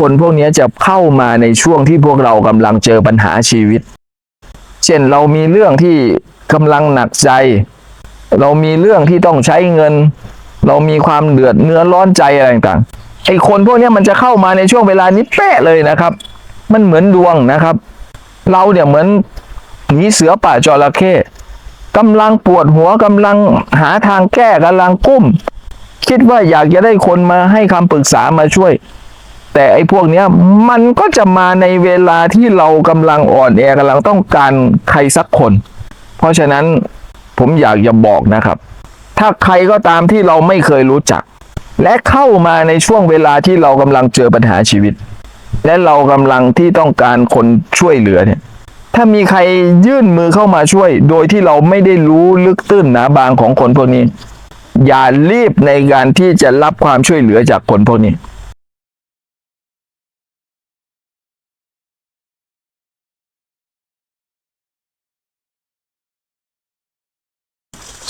คนพวกนี้จะเข้ามาในช่วงที่พวกเรากำลังเจอปัญหาชีวิต เช่นเรามีเรื่องที่กำลังหนักใจ เรามีเรื่องที่ต้องใช้เงิน เรามีความเดือดเนื้อร้อนใจอะไรต่างๆไอ้คนพวกนี้มันจะเข้ามาในช่วงเวลานี้เป๊ะเลยนะครับ มันเหมือนดวงนะครับ เราเนี่ยเหมือนหนีเสือป่าจระเข้กำลังปวดหัวกำลังหาทางแก้กำลังกุ้ม คิดว่าอยากจะได้คนมาให้คำปรึกษามาช่วย แต่ไอ้พวกเนี้ยมันก็จะมาในเวลาที่เรากำลังอ่อนแอกำลังต้องการใครสักคน เพราะฉะนั้นผมอยากจะบอกนะครับ ถ้าใครก็ตามที่เราไม่เคยรู้จัก และเข้ามาในช่วงเวลาที่เรากำลังเจอปัญหาชีวิต และเรากำลังที่ต้องการคนช่วยเหลือเนี่ยถ้ามีใครยื่นมือเข้ามาช่วย โดยที่เราไม่ได้รู้ลึกตื้นหนาบางของคนพวกนี้ อย่ารีบในการที่จะรับความช่วยเหลือจากคนพวกนี้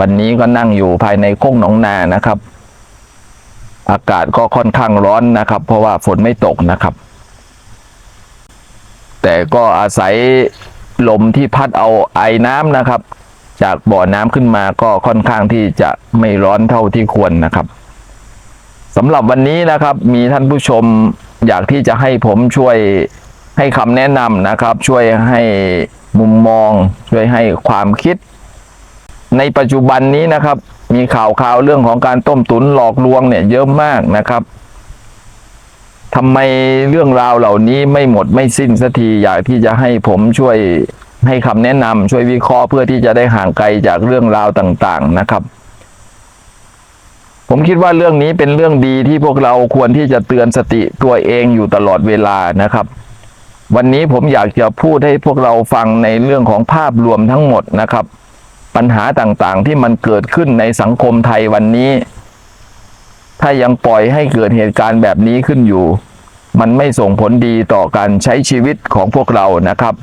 วันนี้ก็นั่งอยู่ภายในโค้งหนองนานะครับ อากาศก็ค่อนข้างร้อนนะครับ เพราะว่าฝนไม่ตกนะครับ แต่ก็อาศัยลมที่พัดเอาไอ้น้ำนะครับ จากบ่อน้ำขึ้นมาก็ค่อนข้างที่จะไม่ร้อนเท่าที่ควรนะครับสำหรับวันนี้นะครับ มีท่านผู้ชมอยากที่จะให้ผมช่วยให้คำแนะนำนะครับ ช่วยให้มุมมอง ช่วยให้ความคิด ในปัจจุบันนี้นะครับ มีข่าวข่าวเรื่องของการต้มตุ๋นหลอกลวงเนี่ยเยอะมากนะครับทำไมเรื่องราวเหล่านี้ไม่หมดไม่สิ้นสักทีอยากที่จะให้ผมช่วยให้คำแนะนำช่วยวิเคราะห์เพื่อที่จะได้ห่างไกลจากเรื่องราวต่างๆนะครับ ผมคิดว่าเรื่องนี้เป็นเรื่องดีที่พวกเราควรที่จะเตือนสติตัวเองอยู่ตลอดเวลานะครับ วันนี้ผมอยากจะพูดให้พวกเราฟังในเรื่องของภาพรวมทั้งหมดนะครับ ปัญหาต่างๆ ที่มันเกิดขึ้นในสังคมไทยวันนี้ ถ้ายังปล่อยให้เกิดเหตุการณ์แบบนี้ขึ้นอยู่ มันไม่ส่งผลดีต่อการใช้ชีวิตของพวกเรานะครับ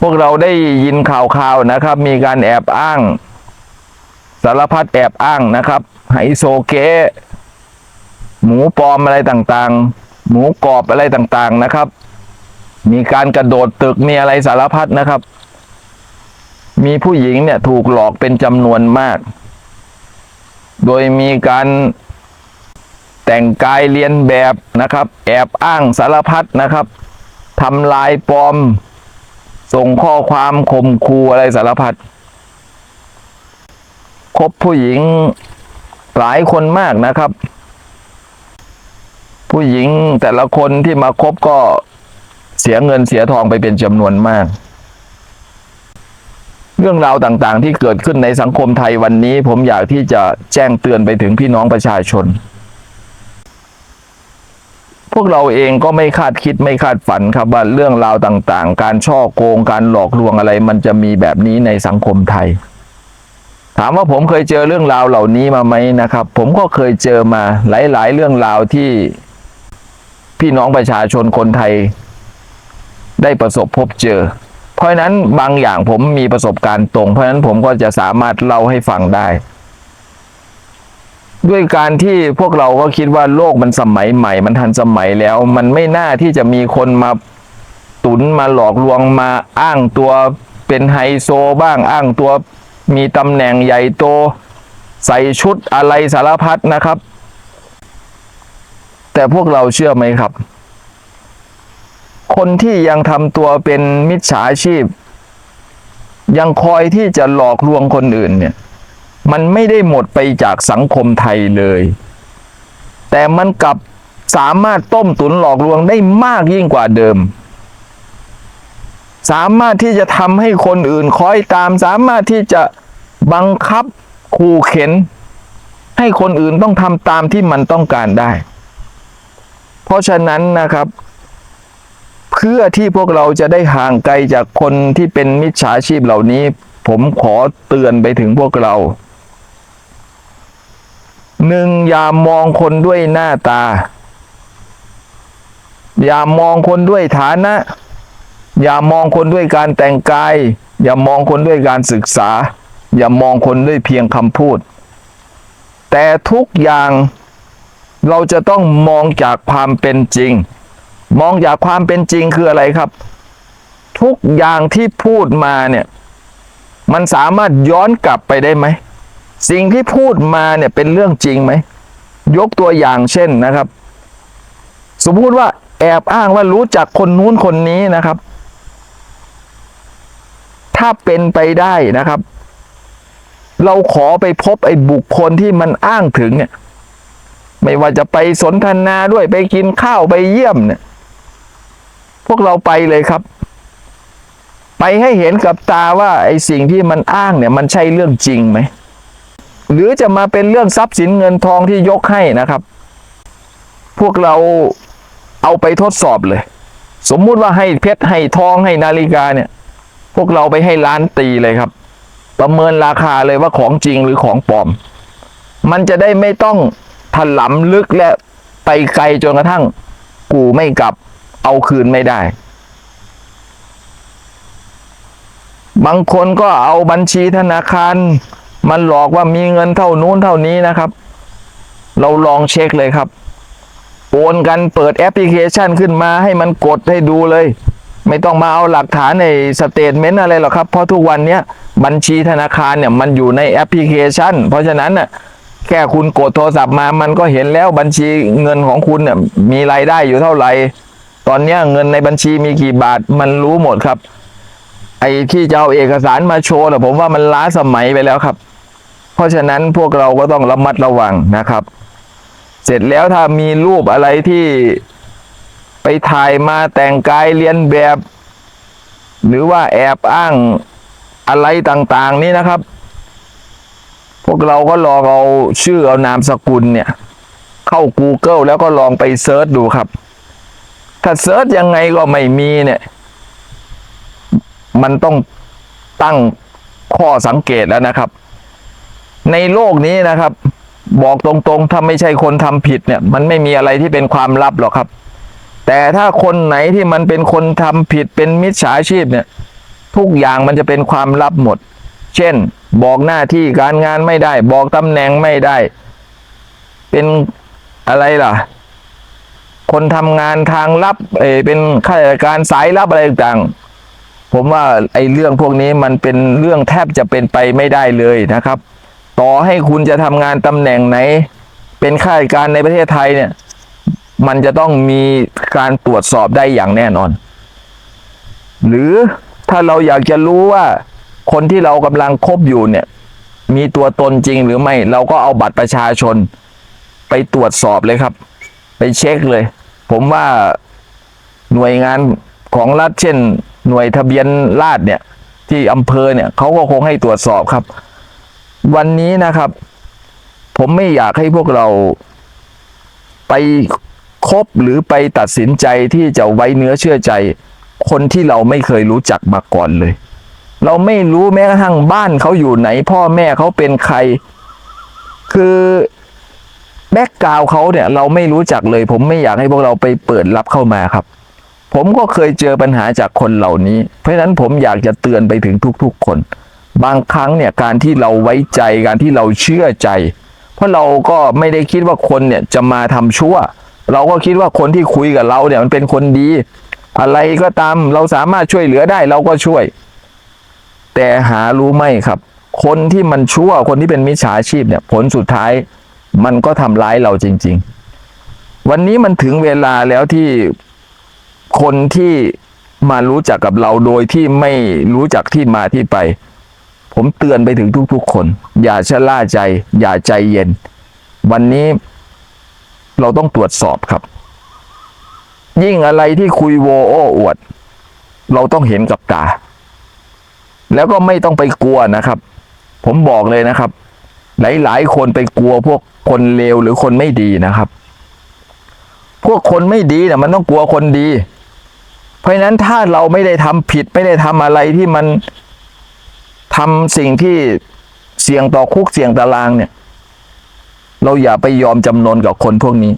พวกเราได้ยินข่าวๆนะครับ มีการแอบอ้าง สารพัดแอบอ้างนะครับไฮโซเกหมูปลอมอะไรต่างๆ หมูกรอบอะไรต่างๆนะครับ มีการกระโดดตึกมีอะไรสารพัดนะครับ มีผู้หญิงเนี่ยถูกหลอกเป็นจำนวนมาก โดยมีการแต่งกายเลียนแบบนะครับ แอบอ้างสารพัดนะครับทำลายปลอม ส่งข้อความข่มขู่อะไรสารพัดคบผู้หญิงหลายคนมากนะครับ ผู้หญิงแต่ละคนที่มาคบก็เสียเงินเสียทองไปเป็นจำนวนมาก เรื่องราวต่างๆ ที่เกิดขึ้นในสังคมไทยวันนี้ ผมอยากที่จะแจ้งเตือนไปถึงพี่น้องประชาชน พวกเราเองก็ไม่คาดคิดไม่คาดฝันครับว่าเรื่องราวต่างๆ การช่อโกงการหลอกลวงอะไร มันจะมีแบบนี้ในสังคมไทย ถามว่าผมเคยเจอเรื่องราวเหล่านี้มาไหมนะครับ ผมก็เคยเจอมาหลาย ๆ เรื่องราวที่พี่น้องประชาชนคนไทย ได้ประสบพบเจอ ราะนั้นบางอย่างผมมีประสบการณ์ตรง เพราะฉะนั้นผมก็จะสามารถเล่าให้ฟังได้ ด้วยการที่พวกเราก็คิดว่าโลกมันสมัยใหม่ มันทันสมัยแล้ว มันไม่น่าที่จะมีคนมาตุนมาหลอกลวงมาอ้างตัวเป็นไฮโซบ้างอ้างตัวมีตำแหน่งใหญ่โต ใส่ชุดอะไรสารพัดนะครับ แต่พวกเราเชื่อไหมครับ คนที่ยังทำตัวเป็นมิจฉาชีพ ยังคอยที่จะหลอกลวงคนอื่นเนี่ย มันไม่ได้หมดไปจากสังคมไทยเลย แต่มันกลับสามารถต้มตุนหลอกลวงได้มากยิ่งกว่าเดิม สามารถที่จะทำให้คนอื่นคอยตาม สามารถที่จะบังคับขู่เข็น ให้คนอื่นต้องทำตามที่มันต้องการได้ เพราะฉะนั้นนะครับ พื่อที่พวกเราจะได้ห่างไกลจากคนที่เป็นมิจฉาชีพเหล่านี้ ผมขอเตือนไปถึงพวกเราหนึ่งอย่ามองคนด้วยหน้าตา อย่ามองคนด้วยฐานะ อย่ามองคนด้วยการแต่งกาย อย่ามองคนด้วยการศึกษา อย่ามองคนด้วยเพียงคำพูด แต่ทุกอย่างเราจะต้องมองจากความเป็นจริง มองจากความเป็นจริงคืออะไรครับ ทุกอย่างที่พูดมาเนี่ย มันสามารถย้อนกลับไปได้ไหม สิ่งที่พูดมาเนี่ยเป็นเรื่องจริงไหม ยกตัวอย่างเช่นนะครับ สมมติว่าแอบอ้างว่ารู้จักคนนู้นคนนี้นะครับ ถ้าเป็นไปได้นะครับ เราขอไปพบไอ้บุคคลที่มันอ้างถึงเนี่ย ไม่ว่าจะไปสนทนาด้วยไปกินข้าวไปเยี่ยมเนี่ย พวกเราไปเลยครับ ไปให้เห็นกับตาว่าไอ้สิ่งที่มันอ้างเนี่ยมันใช่เรื่องจริงไหมหรือจะมาเป็นเรื่องทรัพย์สินเงินทองที่ยกให้นะครับ พวกเราเอาไปทดสอบเลย สมมุติว่าให้เพชรให้ทองให้นาฬิกาเนี่ย พวกเราไปให้ล้านตีเลยครับ ประเมินราคาเลยว่าของจริงหรือของปลอม มันจะได้ไม่ต้องถลำลึกและไปไกลจนกระทั่ง กูไม่กลับ เอาคืนไม่ได้ บางคนก็เอาบัญชีธนาคาร มันหลอกว่ามีเงินเท่านู้นเท่านี้นะครับ เราลองเช็คเลยครับ โอนกันเปิดแอปพลิเคชันขึ้นมาให้มันกดให้ดูเลย ไม่ต้องมาเอาหลักฐานในสเตทเมนต์อะไรหรอกครับ เพราะทุกวันนี้บัญชีธนาคารเนี่ยมันอยู่ในแอปพลิเคชัน เพราะฉะนั้นน่ะแค่คุณกดโทรศัพท์มา มันก็เห็นแล้วบัญชีเงินของคุณเนี่ยมีรายได้อยู่เท่าไหร่ ตอนนี้เงินในบัญชีมีกี่บาทมันรู้หมดครับ ไอ้ที่จะเอาเอกสารมาโชว์น่ผมว่ามันล้าสมัยไปแล้วครับ เพราะฉะนั้นพวกเราก็ต้องระมัดระวังนะครับ เสร็จแล้วถ้ามีรูปอะไรที่ไปถ่ายมาแต่งกายเลียนแบบ หรือว่าแอบอ้างอะไรต่างๆ นี่นะครับ พวกเราก็ลองเอาชื่อเอานามสกุลเนี่ย เข้า Google แล้วก็ลองไปเซิร์ชดูครับ ถ้าเซิร์ชยังไงก็ไม่มีเนี่ย มันต้องตั้งข้อสังเกตแล้วนะครับ ในโลกนี้นะครับ บอกตรงๆ ถ้าไม่ใช่คนทำผิดเนี่ย มันไม่มีอะไรที่เป็นความลับหรอกครับ แต่ถ้าคนไหนที่มันเป็นคนทำผิดเป็นมิจฉาชีพเนี่ย ทุกอย่างมันจะเป็นความลับหมด เช่น บอกหน้าที่การงานไม่ได้ บอกตำแหน่งไม่ได้ เป็นอะไรล่ะ คนทำงานทางลับเอเป็นข้าราชการสายลับอะไรต่างๆ ผมว่าไอ้เรื่องพวกนี้มันเป็นเรื่องแทบจะเป็นไปไม่ได้เลยนะครับ ต่อให้คุณจะทำงานตำแหน่งไหน เป็นข้าราชการในประเทศไทยเนี่ย มันจะต้องมีการตรวจสอบได้อย่างแน่นอน หรือถ้าเราอยากจะรู้ว่าคนที่เรากำลังคบอยู่เนี่ย มีตัวตนจริงหรือไม่ เราก็เอาบัตรประชาชนไปตรวจสอบเลยครับ ไปเช็คเลย ผมว่าหน่วยงานของรัฐเช่น หน่วยทะเบียนราษฎร์เนี่ย ที่อำเภอเนี่ยเขาก็คงให้ตรวจสอบครับ วันนี้นะครับ ผมไม่อยากให้พวกเราไปคบหรือไปตัดสินใจที่จะไว้เนื้อเชื่อใจ คนที่เราไม่เคยรู้จักมาก่อนเลย เราไม่รู้แม้กระทั่งบ้านเขาอยู่ไหน พ่อแม่เขาเป็นใคร คือ แบ็กกราวเขาเนี่ยเราไม่รู้จักเลย ผมไม่อยากให้พวกเราไปเปิดรับเข้ามาครับ ผมก็เคยเจอปัญหาจากคนเหล่านี้ เพราะฉะนั้นผมอยากจะเตือนไปถึงทุกๆคน บางครั้งเนี่ยการที่เราไว้ใจการที่เราเชื่อใจ เพราะเราก็ไม่ได้คิดว่าคนเนี่ยจะมาทำชั่ว เราก็คิดว่าคนที่คุยกับเราเนี่ยมันเป็นคนดี อะไรก็ตามเราสามารถช่วยเหลือได้เราก็ช่วย แต่หารู้ไหมครับ คนที่มันชั่วคนที่เป็นมิจฉาชีพเนี่ยผลสุดท้าย มันก็ทำร้ายเราจริง ๆ วันนี้มันถึงเวลาแล้วที่คนที่มารู้จักกับเราโดยที่ไม่รู้จักที่มาที่ไป ผมเตือนไปถึงทุก ๆ คน อย่าชะล่าใจ อย่าใจเย็น วันนี้เราต้องตรวจสอบครับ ยิ่งอะไรที่คุยโวโอ้อวด เราต้องเห็นกับตา แล้วก็ไม่ต้องไปกลัวนะครับ ผมบอกเลยนะครับ หลายๆคนไปกลัวพวกคนเลวหรือคนไม่ดีนะครับ พวกคนไม่ดีเนี่ยมันต้องกลัวคนดี เพราะฉะนั้นถ้าเราไม่ได้ทำผิดไม่ได้ทำอะไรที่มันทำสิ่งที่เสี่ยงต่อคุกเสี่ยงตารางเนี่ย เราอย่าไปยอมจำนนกับคนพวกนี้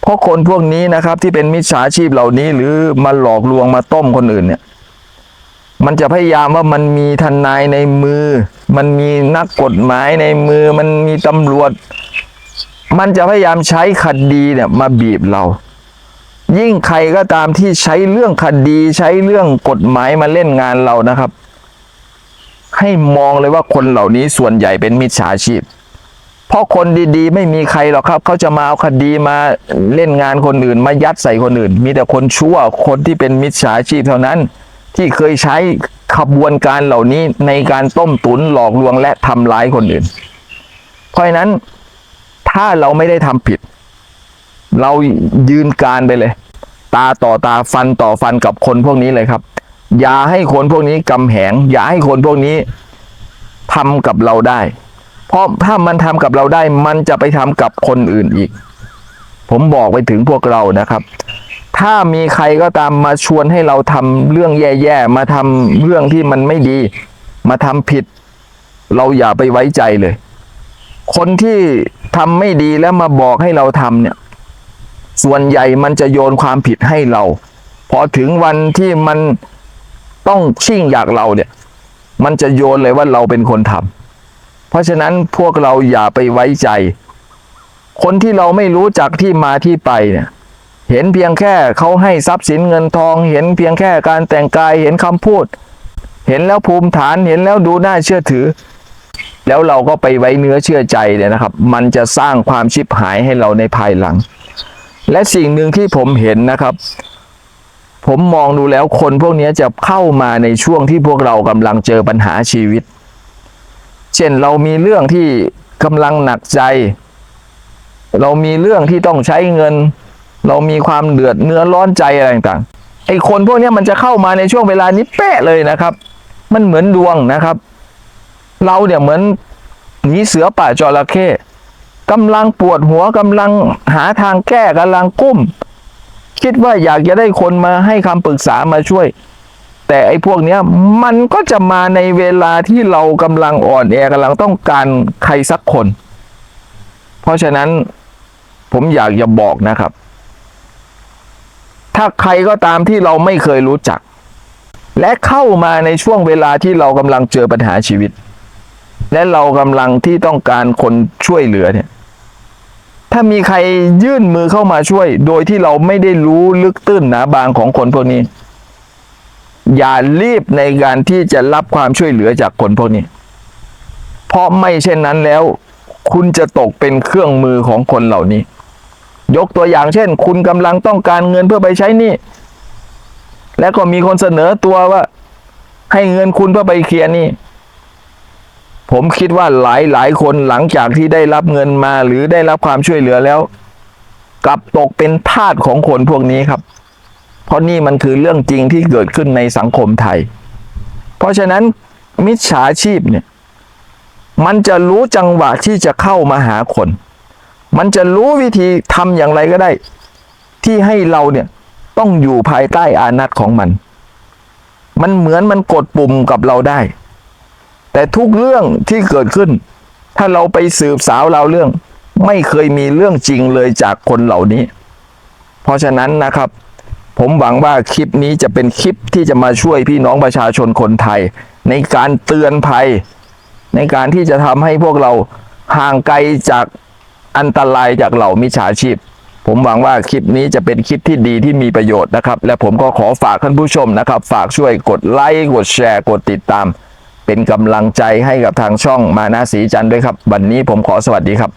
เพราะคนพวกนี้นะครับที่เป็นมิจฉาชีพเหล่านี้หรือมาหลอกลวงมาต้มคนอื่นเนี่ย มันจะพยายามว่ามันมีทนายในมือ มันมีนักกฎหมายในมือ มันมีตำรวจ มันจะพยายามใช้คดีเนี่ยมาบีบเรา ยิ่งใครก็ตามที่ใช้เรื่องคดีใช้เรื่องกฎหมายมาเล่นงานเรานะครับ ให้มองเลยว่าคนเหล่านี้ส่วนใหญ่เป็นมิจฉาชีพ เพราะคนดีๆ ไม่มีใครหรอกครับ เขาจะมาเอาคดีมาเล่นงานคนอื่น มายัดใส่คนอื่น มีแต่คนชั่วคนที่เป็นมิจฉาชีพเท่านั้น ที่เคยใช้ขบวนการเหล่านี้ในการต้มตุนหลอกลวงและทำร้ายคนอื่น เพราะนั้นถ้าเราไม่ได้ทำผิด เรายืนการไปเลย ตาต่อตาฟันต่อฟันกับคนพวกนี้เลยครับ อย่าให้คนพวกนี้กำแหง อย่าให้คนพวกนี้ทำกับเราได้ เพราะถ้ามันทำกับเราได้ มันจะไปทำกับคนอื่นอีก ผมบอกไปถึงพวกเรานะครับ ถ้ามีใครก็ตามมาชวนให้เราทำเรื่องแย่ๆ มาทำเรื่องที่มันไม่ดี มาทำผิด เราอย่าไปไว้ใจเลย คนที่ทำไม่ดีแล้วมาบอกให้เราทำเนี่ย ส่วนใหญ่มันจะโยนความผิดให้เรา พอถึงวันที่มันต้องชิ่งอยากเราเนี่ย มันจะโยนเลยว่าเราเป็นคนทำเพราะฉะนั้นพวกเราอย่าไปไว้ใจ คนที่เราไม่รู้จักที่มาที่ไปเนี่ย เห็นเพียงแค่เขาให้ทรัพย์สินเงินทอง เห็นเพียงแค่การแต่งกายเห็นคำพูด เห็นแล้วภูมิฐานเห็นแล้วดูน่าเชื่อถือ แล้วเราก็ไปไว้เนื้อเชื่อใจเนี่ยนะครับ มันจะสร้างความชิบหายให้เราในภายหลัง และสิ่งหนึ่งที่ผมเห็นนะครับ ผมมองดูแล้วคนพวกนี้จะเข้ามาในช่วงที่พวกเรากำลังเจอปัญหาชีวิต เช่นเรามีเรื่องที่กำลังหนักใจ เรามีเรื่องที่ต้องใช้เงิน เรามีความเดือดเนื้อร้อนใจอะไรต่างๆไอ้คนพวกนี้มันจะเข้ามาในช่วงเวลานี้เป๊ะเลยนะครับ มันเหมือนดวงนะครับ เราเนี่ยเหมือนหนีเสือป่าจระเข้กำลังปวดหัวกำลังหาทางแก้กำลังกุ้ม คิดว่าอยากจะได้คนมาให้คำปรึกษามาช่วย แต่ไอ้พวกเนี้ยมันก็จะมาในเวลาที่เรากำลังอ่อนแอกำลังต้องการใครสักคน เพราะฉะนั้นผมอยากจะบอกนะครับ ถ้าใครก็ตามที่เราไม่เคยรู้จัก และเข้ามาในช่วงเวลาที่เรากำลังเจอปัญหาชีวิต และเรากำลังที่ต้องการคนช่วยเหลือเนี่ย ถ้ามีใครยื่นมือเข้ามาช่วย โดยที่เราไม่ได้รู้ลึกตื้นหนาบางของคนพวกนี้ อย่ารีบในการที่จะรับความช่วยเหลือจากคนพวกนี้ เพราะไม่เช่นนั้นแล้ว คุณจะตกเป็นเครื่องมือของคนเหล่านี้ ยกตัวอย่างเช่น คุณกำลังต้องการเงินเพื่อไปใช้หนี้แล้วก็มีคนเสนอตัวว่า ให้เงินคุณเพื่อไปเคลียร์หนี้ผมคิดว่าหลายหลายคนหลังจากที่ได้รับเงินมาหรือได้รับความช่วยเหลือแล้ว กลับตกเป็นทาสของคนพวกนี้ครับ เพราะนี่มันคือเรื่องจริงที่เกิดขึ้นในสังคมไทย เพราะฉะนั้นมิจฉาชีพเนี่ย มันจะรู้จังหวะที่จะเข้ามาหาคน มันจะรู้วิธีทำอย่างไรก็ได้ ที่ให้เราเนี่ยต้องอยู่ภายใต้อานัตของมัน มันเหมือนมันกดปุ่มกับเราได้ แต่ทุกเรื่องที่เกิดขึ้น ถ้าเราไปสืบสาวเราเรื่อง ไม่เคยมีเรื่องจริงเลยจากคนเหล่านี้ เพราะฉะนั้นนะครับ ผมหวังว่าคลิปนี้จะเป็นคลิปที่จะมาช่วยพี่น้องประชาชนคนไทย ในการเตือนภัย ในการที่จะทำให้พวกเราห่างไกลจาก อันตรายจากเหล่ามิจฉาชีพ ผมหวังว่าคลิปนี้จะเป็นคลิปที่ดีที่มีประโยชน์นะครับ และผมก็ขอฝากท่านผู้ชมนะครับ ฝากช่วยกดไลค์กดแชร์ กดติดตาม เป็นกำลังใจให้กับทางช่องมานาสีจันด้วยครับ วันนี้ผมขอสวัสดีครับ